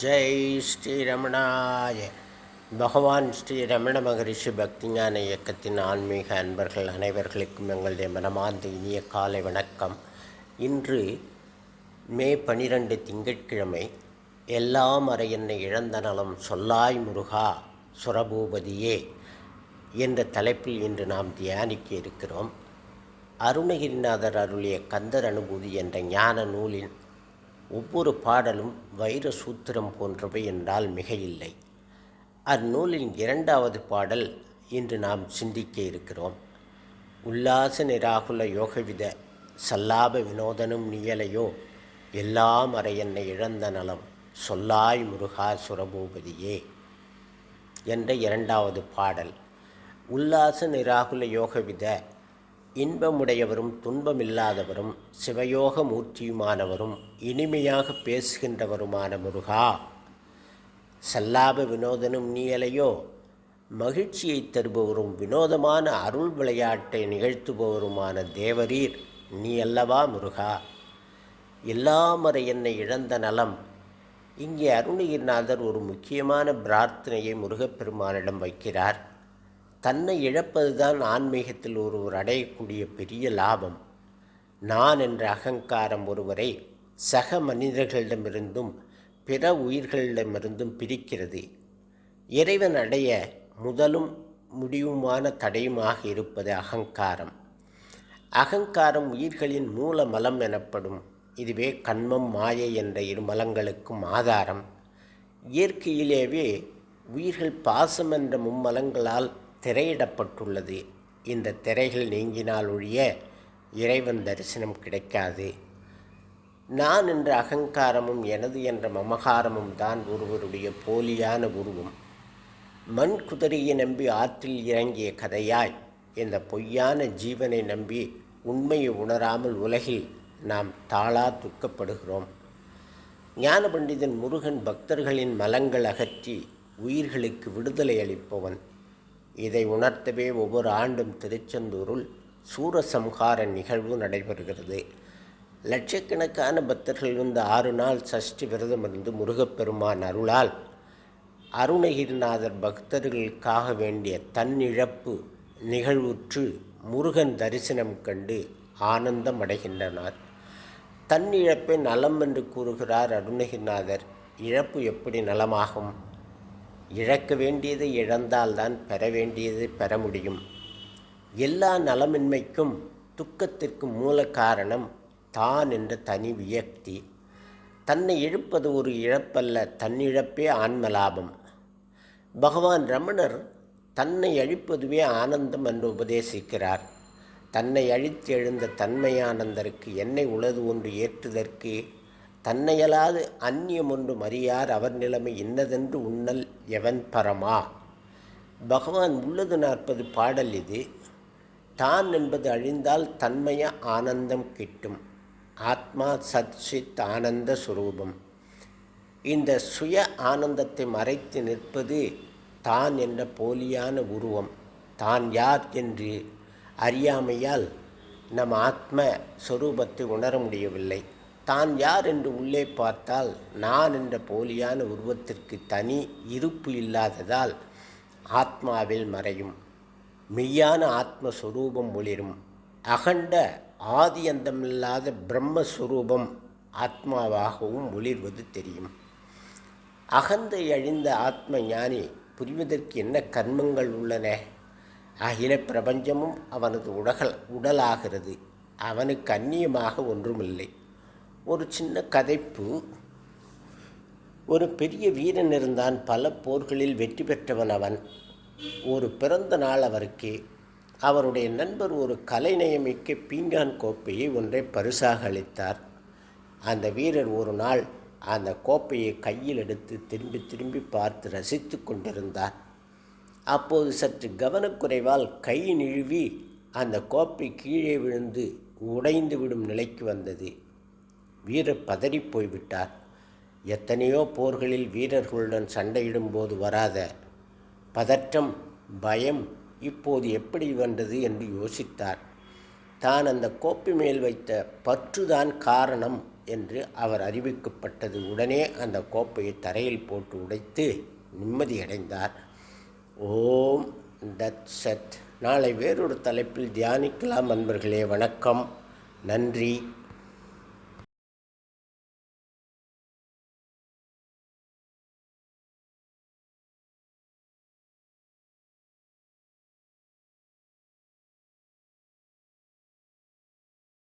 ஜெய் ஸ்ரீரமணாய பகவான் ஸ்ரீ ரமண மகரிஷி பக்திஞான இயக்கத்தின் ஆன்மீக அன்பர்கள் அனைவர்களுக்கும் எங்களுடைய மனமார்ந்த இனிய காலை வணக்கம். இன்று மே பனிரெண்டு திங்கட்கிழமை எல்லாம் அறை என்னை இழந்த நலம் சொல்லாய் முருகா சுரபூபதியே என்ற தலைப்பில் இன்று நாம் தியானிக்க இருக்கிறோம். அருணகிரிநாதர் அருளிய கந்தர் அனுபூதி என்ற ஞான நூலின் ஒவ்வொரு பாடலும் வைர சூத்திரம் போன்றவை என்றால் மிகையில்லை. அந்நூலின் இரண்டாவது பாடல் இன்று நாம் சிந்திக்க இருக்கிறோம். உல்லாச நிராகுல யோகவித சல்லாப வினோதனும் நியலையோ எல்லாம் அறை என்னை இழந்த நலம் சொல்லாய் முருகா சுரபூபதியே என்ற இரண்டாவது பாடல். உல்லாச நிராகுல யோகவித இன்பமுடையவரும் துன்பமில்லாதவரும் சிவயோக மூர்த்தியுமானவரும் இனிமையாக பேசுகின்றவருமான முருகா. சல்லாப வினோதனும் நீயலையோ மகிழ்ச்சியை தருபவரும் வினோதமான அருள் விளையாட்டை நிகழ்த்துபவருமான தேவரீர் நீ அல்லவா முருகா. எல்லாமறை என்னை இழந்த நலம் இங்கே அருணகிரிநாதர் ஒரு முக்கியமான பிரார்த்தனையை முருகப்பெருமானிடம் வைக்கிறார். தன்னை இழப்பது தான் ஆன்மீகத்தில் ஒருவர் அடையக்கூடிய பெரிய லாபம். நான் என்ற அகங்காரம் ஒருவரை சக மனிதர்களிடமிருந்தும் பிற உயிர்களிடமிருந்தும் பிரிக்கிறது. இறைவன் அடைய முதலும் முடிவுமான தடையுமாக இருப்பது அகங்காரம். அகங்காரம் உயிர்களின் மூல மலம் எனப்படும் இதுவே கண்மம் மாயை என்ற இரு மலங்களுக்கும் ஆதாரம். இயற்கையிலேவே உயிர்கள் பாசம் என்ற மும்மலங்களால் திரையிடப்பட்டுள்ளது. இந்த திரைகள் நீங்கினால் ஒழிய இறைவன் தரிசனம் கிடைக்காது. நான் என்ற அகங்காரமும் எனது என்ற மமகாரமும் தான் ஒருவருடைய போலியான உருவம். மண் குதிரையை நம்பி ஆற்றில் இறங்கிய கதையாய் இந்த பொய்யான ஜீவனை நம்பி உண்மையை உணராமல் உலகில் நாம் தாளா துக்கப்படுகிறோம். ஞான பண்டிதன் முருகன் பக்தர்களின் மலங்கள் அகற்றி உயிர்களுக்கு விடுதலை அளிப்பவன். இதை உணர்த்தவே ஒவ்வொரு ஆண்டும் திருச்செந்தூரில் சூரசம்ஹார நிகழ்வு நடைபெறுகிறது. லட்சக்கணக்கான பக்தர்கள் இருந்த ஆறு நாள் சஷ்டி விரதம் இருந்து முருகப்பெருமான் அருளால் அருணகிரிநாதர் பக்தர்களுக்காக வேண்டிய தன்னிழப்பு நிகழ்வுற்று முருகன் தரிசனம் கண்டு ஆனந்தம் அடைகின்றனர் தன்னிழப்பை நலம் என்று கூறுகிறார் அருணகிரிநாதர். இழப்பு எப்படி நலமாகும்? இழக்க வேண்டியதை இழந்தால்தான் பெற வேண்டியதை பெற முடியும். எல்லா நலமின்மைக்கும் துக்கத்திற்கும் மூல காரணம் தான் என்ற தனி வியக்தி. தன்னை இழுப்பது ஒரு இழப்பல்ல தன்னிழப்பே ஆன்மலாபம். பகவான் ரமணர் தன்னை அழிப்பதுவே ஆனந்தம் என்று உபதேசிக்கிறார். தன்னை அழித்து எழுந்த தன்மையானந்தருக்கு என்னை உளது ஒன்று ஏற்றுதற்கு தன்னையலாது அந்நியம் ஒன்று மறியார் அவர் நிலைமை இன்னதென்று உன்னல் எவன் பரமா? பகவான் உள்ளது நாற்பது பாடல் இது. தான் என்பது அழிந்தால் தன்மய ஆனந்தம் கிட்டும். ஆத்மா சத்சித் ஆனந்த சுரூபம். இந்த சுய ஆனந்தத்தை மறைத்து நிற்பது தான் என்ற போலியான உருவம். தான் யார் என்று அறியாமையால் நம் ஆத்ம சொரூபத்தை உணர முடியவில்லை. தான் யார் என்று உள்ளே பார்த்தால் நான் என்ற போலியான உருவத்திற்கு தனி இருப்பு இல்லாததால் ஆத்மாவில் மறையும். மெய்யான ஆத்மஸ்வரூபம் ஒளிரும். அகண்ட ஆதி அந்தமில்லாத பிரம்மஸ்வரூபம் ஆத்மாவாகவும் ஒளிர்வது தெரியும். அகந்தை அழிந்த ஆத்ம ஞானி புரிவதற்கு என்ன கர்மங்கள் உள்ளன? அகில பிரபஞ்சமும் அவனது உடகல் உடலாகிறது. அவனுக்கு அந்நியமாக ஒன்றுமில்லை. ஒரு சின்ன கதைப்பு. ஒரு பெரிய வீரன் இருந்தான். பல போர்களில் வெற்றி பெற்றவன் அவன். ஒரு பிறந்த நாள் அவருக்கு. அவருடைய நண்பர் ஒரு கலைநயமிக்க பீங்கான் கோப்பையை ஒன்றை பரிசாக அளித்தார். அந்த வீரர் ஒரு நாள் அந்த கோப்பையை கையில் எடுத்து திரும்பி திரும்பி பார்த்து ரசித்து கொண்டிருந்தார். அப்போது சற்று கவனக்குறைவால் கை நிழுவி அந்த கோப்பை கீழே விழுந்து உடைந்து விடும் நிலைக்கு வந்தது. வீரர் பதறி போய்விட்டார். எத்தனையோ போர்களில் வீரர்களுடன் சண்டையிடும்போது வராத பதற்றம் பயம் இப்போது எப்படி வந்தது என்று யோசித்தார். தான் அந்த கோப்பை மேல் வைத்த பற்றுதான் காரணம் என்று அவர் அறிவிக்கப்பட்டது. உடனே அந்த கோப்பையை தரையில் போட்டு உடைத்து நிம்மதியடைந்தார் ஓம் தத் சத். நாளை வேறொரு தலைப்பில் தியானிக்கலாம் அன்பர்களே. வணக்கம். நன்றி.